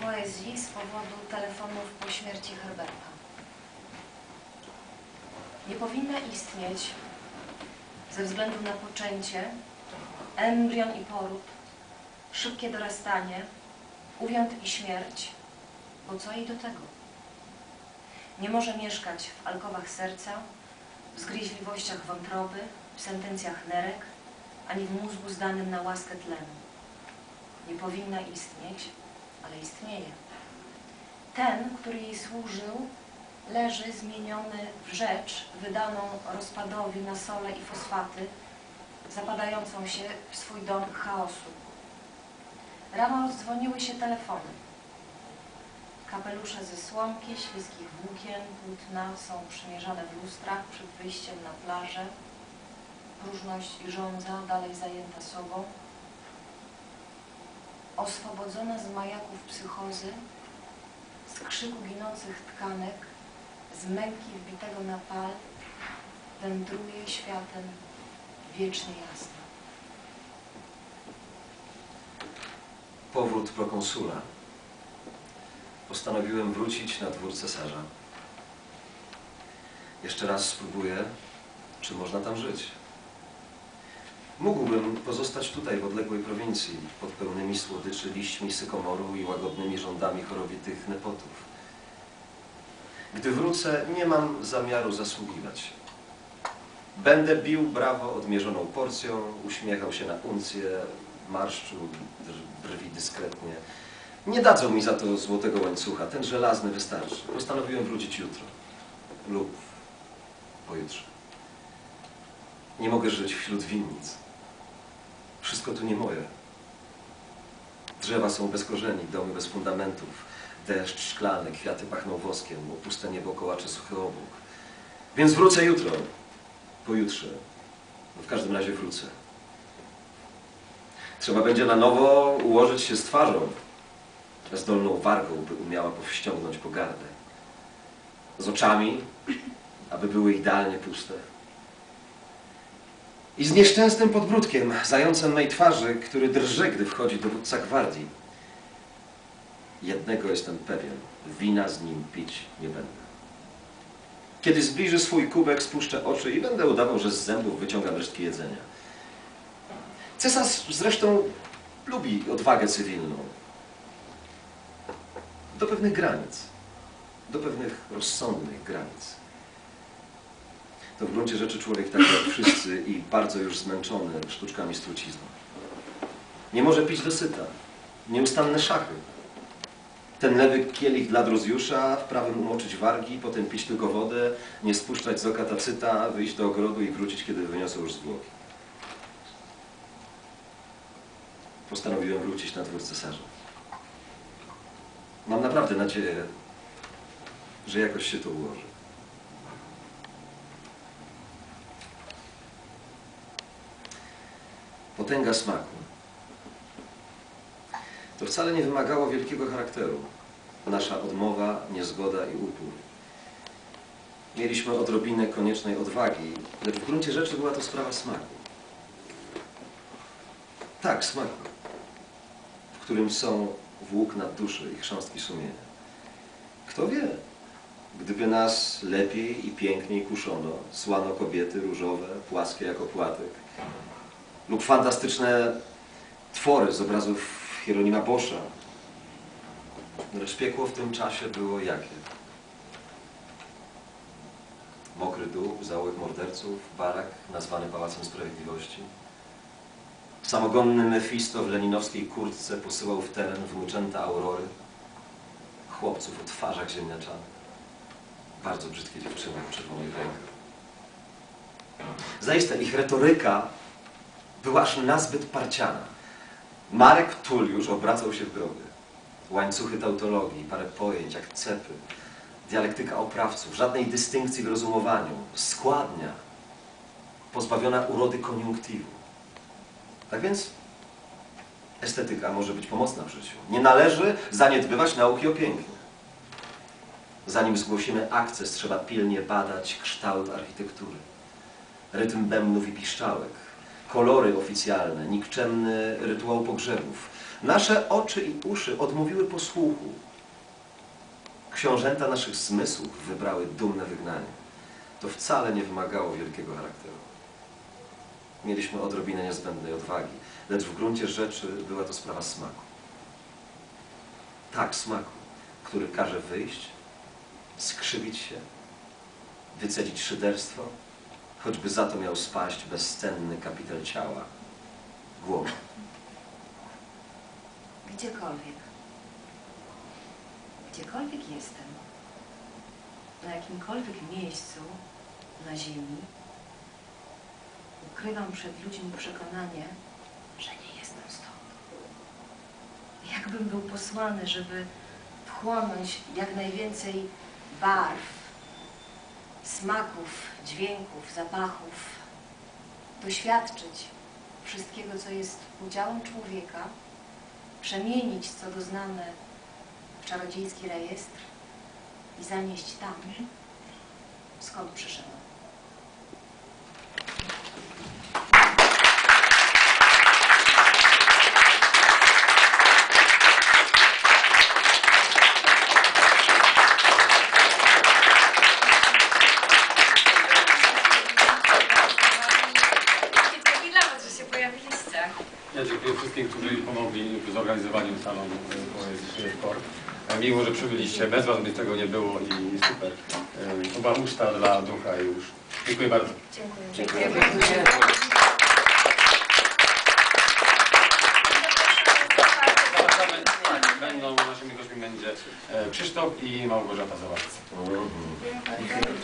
poezji z powodu telefonów po śmierci Herberta. Nie powinna istnieć ze względu na poczęcie, embrion i poród, szybkie dorastanie, uwiąd i śmierć, bo co jej do tego? Nie może mieszkać w alkowach serca, w zgryźliwościach wątroby, w sentencjach nerek, ani w mózgu zdanym na łaskę tlenu. Nie powinna istnieć, ale istnieje. Ten, który jej służył, leży zmieniony w rzecz wydaną rozpadowi na sole i fosfaty, zapadającą się w swój dom chaosu. Rano rozdzwoniły się telefony. Kapelusze ze słomki, śliskich włókien, płótna są przymierzane w lustrach przed wyjściem na plażę. Próżność i żądza dalej zajęta sobą. Oswobodzona z majaków psychozy, z krzyku ginących tkanek, z męki wbitego na pal, wędruje światem wiecznie jasnym. Powrót prokonsula. Postanowiłem wrócić na dwór cesarza. Jeszcze raz spróbuję, czy można tam żyć. Mógłbym pozostać tutaj w odległej prowincji, pod pełnymi słodyczy liśćmi sykomoru i łagodnymi rządami chorowitych nepotów. Gdy wrócę, nie mam zamiaru zasługiwać. Będę bił brawo odmierzoną porcją, uśmiechał się na uncję, marszczył brwi dyskretnie. Nie dadzą mi za to złotego łańcucha, ten żelazny wystarczy. Postanowiłem wrócić jutro lub pojutrze. Nie mogę żyć wśród winnic. Wszystko tu nie moje. Drzewa są bez korzeni, domy bez fundamentów, deszcz szklany, kwiaty pachną woskiem, opuste niebo kołacze suchy obłok. Więc wrócę jutro, pojutrze. No w każdym razie wrócę. Trzeba będzie na nowo ułożyć się z twarzą, zdolną wargą, by umiała powściągnąć pogardę. Z oczami, aby były idealnie puste. I z nieszczęsnym podbródkiem, zającem mej twarzy, który drży, gdy wchodzi dowódca gwardii. Jednego jestem pewien, wina z nim pić nie będę. Kiedy zbliży swój kubek, spuszczę oczy i będę udawał, że z zębów wyciągam resztki jedzenia. Cesarz zresztą lubi odwagę cywilną. Do pewnych granic. Do pewnych rozsądnych granic. To w gruncie rzeczy człowiek tak jak wszyscy i bardzo już zmęczony sztuczkami strucizny. Nie może pić dosyta. Nieustanne szachy. Ten lewy kielich dla Drozjusza, w prawym umoczyć wargi, potem pić tylko wodę, nie spuszczać z oka tacyta, wyjść do ogrodu i wrócić, kiedy wyniosą już zwłoki. Postanowiłem wrócić na dwór cesarza. Mam naprawdę nadzieję, że jakoś się to ułoży. Potęga smaku. To wcale nie wymagało wielkiego charakteru. Nasza odmowa, niezgoda i upór. Mieliśmy odrobinę koniecznej odwagi, lecz w gruncie rzeczy była to sprawa smaku. Tak, smaku, w którym są włókna duszy i chrząstki sumienia. Kto wie, gdyby nas lepiej i piękniej kuszono, słano kobiety różowe, płaskie jak opłatek, lub fantastyczne twory z obrazów Hieronima Boscha. Lecz piekło w tym czasie było jakie? Mokry dół, załóg morderców, barak nazwany Pałacem Sprawiedliwości. Samogonny Mefisto w leninowskiej kurtce posyłał w teren włóczęta aurory. Chłopców o twarzach ziemniaczanych. Bardzo brzydkie dziewczyny w czerwonych rękach. Zaiste ich retoryka była aż nazbyt parciana. Marek Tulliusz obracał się w grobie. Łańcuchy tautologii, parę pojęć, jak cepy, dialektyka oprawców, żadnej dystynkcji w rozumowaniu, składnia, pozbawiona urody koniunktywu. Tak więc estetyka może być pomocna w życiu. Nie należy zaniedbywać nauki o pięknie. Zanim zgłosimy akces, trzeba pilnie badać kształt architektury, rytm bębnów i piszczałek, kolory oficjalne, nikczemny rytuał pogrzebów, Nasze oczy i uszy odmówiły posłuchu. Książęta naszych zmysłów wybrały dumne wygnanie. To wcale nie wymagało wielkiego charakteru. Mieliśmy odrobinę niezbędnej odwagi, lecz w gruncie rzeczy była to sprawa smaku. Tak, smaku, który każe wyjść, skrzywić się, wycedzić szyderstwo, choćby za to miał spaść bezcenny kapitel ciała, głowa. Gdziekolwiek. Gdziekolwiek jestem, na jakimkolwiek miejscu na ziemi, ukrywam przed ludźmi przekonanie, że nie jestem stąd. Jakbym był posłany, żeby wchłonąć jak najwięcej barw, smaków, dźwięków, zapachów, doświadczyć wszystkiego, co jest udziałem człowieka, przemienić co doznane w czarodziejski rejestr i zanieść tam, skąd przyszedłem. Dzięki dla was, że się pojawiliście. Ja dziękuję wszystkim, którzy pomogli w zorganizowaniu salonu. E, Miło, że przybyliście. Bez was by tego nie było i super. E, To była uczta dla ducha już. Dziękuję bardzo. Dziękuję. Dziękuję. Tak, Będą naszymi gośćmi będzie e, Krzysztof i Małgorzata. Mhm.